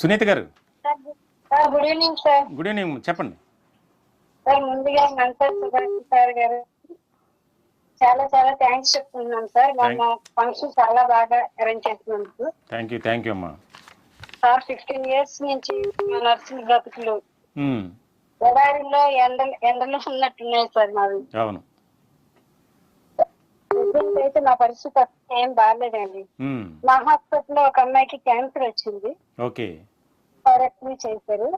సునీత గారు. Good evening sir. Good evening చెప్పండి. Sir ముందుగా మంతర్ సుభాష్ సార్ గారు. చాలా చాలా థ్యాంక్స్ చెప్తున్నాం సార్. మొన్న ఫంక్షన్ చాలా బాగా అరేంజ్ చేసినందుకు థ్యాంక్ యూ థ్యాంక్ యూ అమ్మా. సార్ ఫిఫ్టీన్ ఇయర్స్ నుంచి నర్సింగ్ బ్రతుకులు. ఎడారిలో ఎండలు ఎండలు ఉన్నట్టున్నాయి సార్ మావి. అవును. ప్రజెంట్ అయితే నా పరిస్థితి ఏం బాగాలేదండి. మా హాస్పిటల్లో ఒక అమ్మాయికి క్యాన్సర్ వచ్చింది. ఓకే. థెరపీ చేశారు.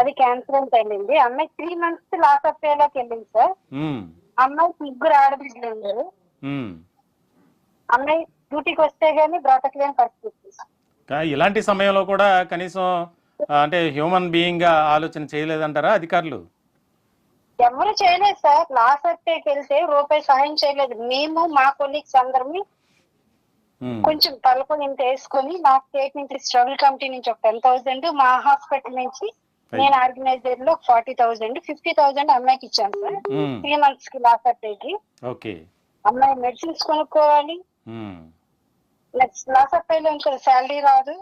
అది క్యాన్సర్ అని తగిలింది. అమ్మాయి త్రీ మంత్స్ లాస్ ఆఫ్లోకి వెళ్ళింది సార్. ఉమ్, అమ్మాయికి ముగ్గురు ఆడబిడ్డలు ఉన్నారు. అమ్మాయి డ్యూటీకి వస్తే గానీ బ్రతకలేని పరిస్థితి. ఇలాంటి సమయంలో కూడా కనీసం అంటే హ్యూమన్ బీయింగ్గా ఆలోచన చేయలేదంటారా అధికారులు? ఎవరు చేయలేదు సార్. లాస్ అట్టేకి వెళ్తే రూపాయి సహాయం చేయలేదు. మేము మా కొలీగ్స్ అందరము కొంచెం తలకొని ఇంత వేసుకొని మా స్టేట్ నుంచి స్ట్రగుల్ కమిటీ నుంచి ఒక టెన్ థౌసండ్ మా హాస్పిటల్ నుంచి నేను ఆర్గనైజర్లో ఫార్టీ థౌసండ్ ఫిఫ్టీ థౌసండ్ అమ్మాయికి ఇచ్చాను సార్. త్రీ మంత్స్కి లాస్ ఓకే. అమ్మాయి మెడిసిన్స్ కొనుక్కోవాలి. నెక్స్ట్ లాస్ అట్టేలో ఇంకా శాలరీ రాదు.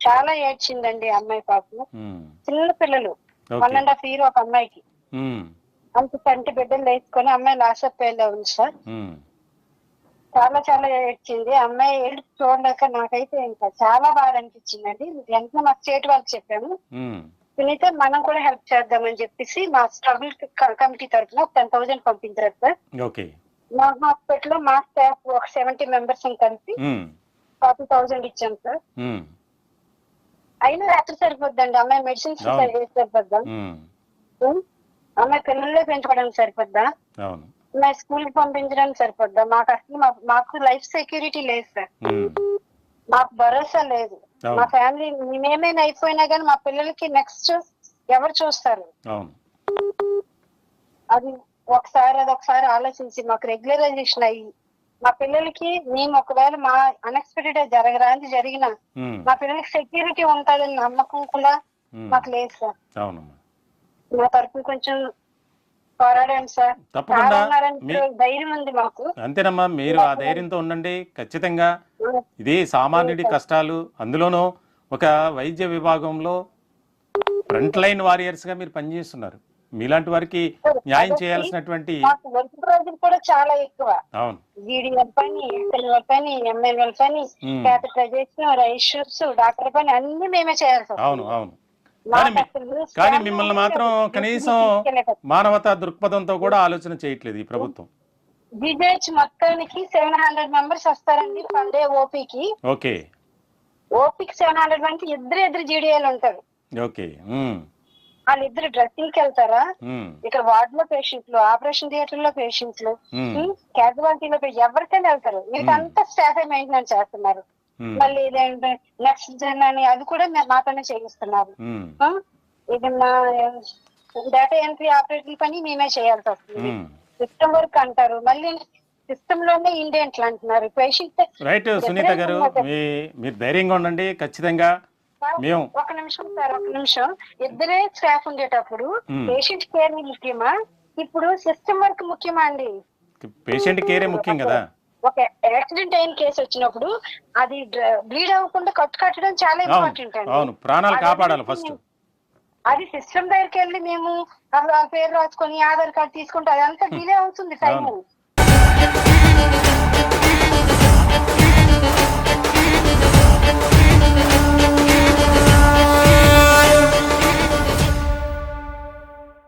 చాలా ఏడ్చిందండి అమ్మాయి పాపం. చిన్న పిల్లలు. వన్ అండ్ హాఫ్ ఇయర్ ఒక అమ్మాయికి. అంత కంటి బిడ్డలు వేసుకొని అమ్మాయి లాస్ అప్పేలా ఉంది సార్. ఉమ్, చాలా చాలా ఏడ్చింది. అమ్మాయి ఏడు చూడలేక నాకైతే ఇంకా చాలా బాధ అనిపించిందండి. వెంటనే మా స్టేట్ వాళ్ళకి చెప్పాము. ఉమ్, సునీత మనం కూడా హెల్ప్ చేద్దామని చెప్పేసి మా స్ట్రగుల్ కమిటీ తరఫున టెన్ థౌసండ్ పంపించారు సార్. మా హాస్పిటల్లో మా స్టాఫ్ ఒక సెవెంటీ మెంబర్స్ కలిపి ఉమ్, ఫార్టీ థౌసండ్ ఇచ్చాం సార్. అయినా రాత్రి సరిపోద్దండి. అమ్మాయి మెడిసిన్స్. సరిపోద్దా? అమ్మాయి పిల్లలే పెంచుకోవడానికి సరిపోద్దా? అవును. స్కూల్కి పంపించడానికి సరిపోద్దా? మాకు అసలు మాకు లైఫ్ సెక్యూరిటీ లేదు సార్. మాకు భరోసా లేదు. మా ఫ్యామిలీ మేమేమైనా అయిపోయినా కానీ మా పిల్లలకి నెక్స్ట్ ఎవరు చూస్తారు? అది ఒకసారి అది ఒకసారి ఆలోచించి మాకు రెగ్యులరైజేషన్ అయ్యి మా పిల్లలకి మేము ఒకవేళ మా అన్ఎక్స్పెక్టెడ్ జరగరాంది జరిగిన మా పిల్లలకి సెక్యూరిటీ ఉంటుందని నమ్మకం కూడా మాకు లేదు సార్. మా తరఫున కొంచెం సార్. తప్పకుండా. ధైర్యం ఉంది మాకు. అంతేనమ్మా మీరు ఆ ధైర్యంతో ఉండండి. ఖచ్చితంగా ఇది సామాన్యుడి కష్టాలు. అందులోనూ ఒక వైద్య విభాగంలో ఫ్రంట్ లైన్ వారియర్స్గా మీరు పనిచేస్తున్నారు. మీలాంటి వారికి న్యాయం చేయాల్సినటువంటి కూడా చాలా ఎక్కువ. అవును. జీడీఎల్ పని ఎస్ఎల్ఎల్ పని క్యాపిటలైజేషన్ డాక్టర్ పని అన్ని మేమే చేయాల్సి. అవును అవును. కానీ మిమ్మల్ని. మాత్రం కనీసం. మానవతా దృక్పథంతో కూడా ఆలోచన చేయట్లేదు ఈ ప్రభుత్వం. జీజేహెచ్ మొత్తానికి సెవెన్ హండ్రెడ్ మెంబర్స్ వస్తారండి పర్ డే ఓపీకి ఓకే. ఓపీకి సెవెన్ హండ్రెడ్ మంది ఇద్దరు ఇద్దరు జీడీఎల్ ఉంటారు. ఓకే. వాళ్ళిద్దరు డ్రెస్సింగ్కి వెళ్తారా ఇక్కడ వార్డ్లో పేషెంట్లు ఆపరేషన్ థియేటర్లో పేషెంట్లు క్యాజువాలిటీలో ఎవరికైనా వెళ్తారు. అంతా స్టాఫ్ మెయింటెనెన్స్ చేస్తున్నారు. మళ్ళీ ఇదేంటి నెక్స్ట్ జన్ అని అది కూడా మాతోనే చేయిస్తున్నారు. ఆ? ఇది మా డేటా ఎంట్రీ ఆపరేటర్ పని మేమే చేయాల్సి వస్తుంది. సిస్టమ్ వర్క్ అంటారు. మళ్ళీ సిస్టమ్లోనే ఇండియంట్లు అంటున్నారు. పేషెంట్ రైట్ సునీత గారు మీరు ధైర్యంగా ఉండండి ఖచ్చితంగా మేము ఒక నిమిషం సార్ ఒక నిమిషం. ఇద్దరే స్టాఫ్ ఉండేటప్పుడు Hmm. పేషెంట్ కేర్ ముఖ్యమా? ఇప్పుడు సిస్టమ్ వర్క్ ముఖ్యమా అండి? పేషెంట్ కేరే ముఖ్యం కదా. ఒక యాక్సిడెంట్ అయిన కేసు వచ్చినప్పుడు అది బ్లీడ్ అవ్వకుండా కట్టు కట్టడం చాలా ఇంపార్టెంట్ అండి. అవును. ప్రాణాలు కాపాడాలి ఫస్ట్. అది సిస్టమ్ దగ్గరికి వెళ్ళి మేము పేరు రాసుకొని ఆధార్ కార్డు తీసుకుంటే అదంతా డిలే అవుతుంది టైం